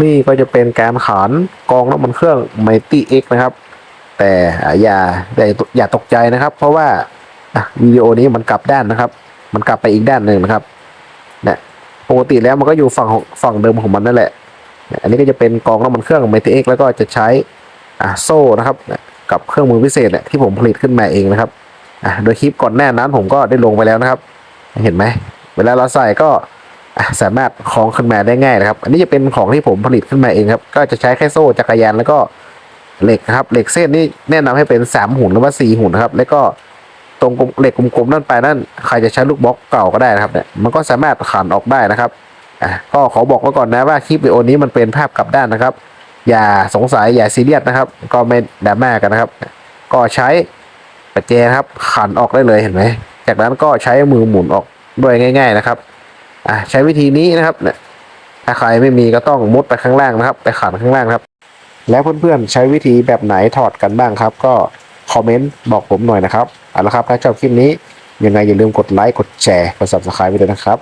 นี่ก็จะเป็นการขานกองน้ำมันเครื่อง Mighty X นะครับ แต่อย่าอย่าตกใจนะครับ เพราะว่าวิดีโอนี้มันกลับด้านนะครับ มันกลับไปอีกด้านหนึ่งนะครับเนี่ยปกติแล้วมันก็อยู่ฝั่งฝั่งเดิมของมันนั่นแหละ อันนี้ก็จะเป็นกองน้ำมันเครื่อง Mighty X แล้วก็จะใช้โซ่นะครับกับเครื่องมือพิเศษเนี่ยที่ผมผลิตขึ้นมาเองนะครับโดยคลิปก่อนหน้านั้นผมก็ได้ลงไปแล้วนะครับ เห็นไหม เวลาเราใส่ก็ สามารถคล้องขึ้นมาได้ง่ายนะครับ อันนี้จะเป็นของที่ผมผลิตขึ้นมาเองครับ ก็จะใช้แค่โซ่จักรยานแล้วก็เหล็กครับ เหล็กเส้นนี่แนะนำให้เป็นสามหุ่นหรือว่าสี่หุ่นครับ แล้วก็ตรงเหล็กกลมๆนั่นไปนั่นใครจะใช้ลูกบล็อกเก่าก็ได้นะครับเนี่ยมันก็สามารถขันออกได้นะครับอะก็ขอบอกไว้ก่อนนะว่าคลิปวิดีโอนี้มันเป็นภาพกลับด้านนะครับ อย่าสงสัยอย่าซีเรียสนะครับ ก็ไม่ดราม่ากันนะครับ ก็ใช้ประแจครับขันออกได้เลยเห็นไหมจากนั้นก็ใช้มือหมุนออกด้วยง่าย ๆ นะครับ อะใช้วิธีนี้นะครับเนี่ยถ้าใครไม่มีก็ต้องมุดไปข้างล่างนะครับ ไปขันข้างล่างครับ แล้วเพื่อนๆใช้วิธีแบบไหนถอดกันบ้างครับ ก็คอมเมนต์บอกผมหน่อยนะครับเอาละครับถ้าชอบคลิปนี้ยังไงอย่าลืมกดไลค์กดแชร์กด subscribe ไปด้วยนะครับ